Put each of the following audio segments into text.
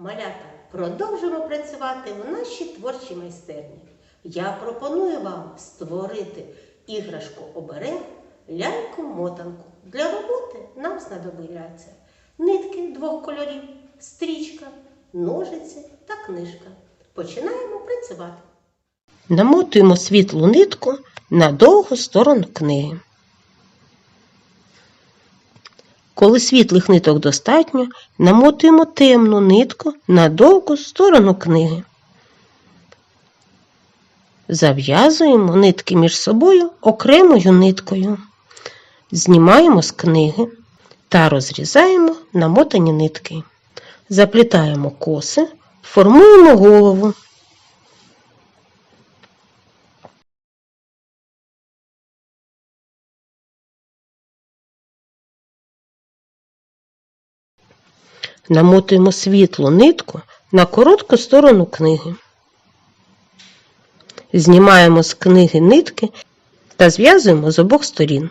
Малята, продовжимо працювати в нашій творчій майстерні. Я пропоную вам створити іграшку оберег ляльку-мотанку. Для роботи нам знадобляться нитки двох кольорів, стрічка, ножиці та книжка. Починаємо працювати. Намотуємо світлу нитку на довгу сторону книги. Коли світлих ниток достатньо, намотуємо темну нитку на довгу сторону книги. Зав'язуємо нитки між собою окремою ниткою. Знімаємо з книги та розрізаємо намотані нитки. Заплітаємо коси, формуємо голову. Намотуємо світлу нитку на коротку сторону книги. Знімаємо з книги нитки та зв'язуємо з обох сторін.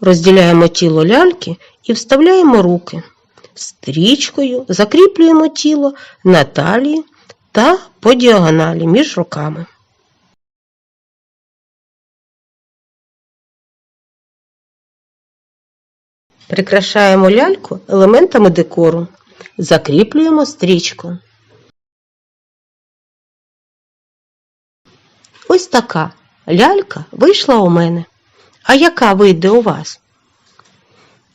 Розділяємо тіло ляльки і вставляємо руки. Стрічкою закріплюємо тіло на талії та по діагоналі між руками. Прикрашаємо ляльку елементами декору. Закріплюємо стрічку. Ось така лялька вийшла у мене. А яка вийде у вас?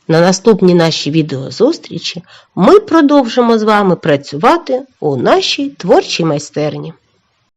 На наступній нашій відеозустрічі ми продовжимо з вами працювати у нашій творчій майстерні.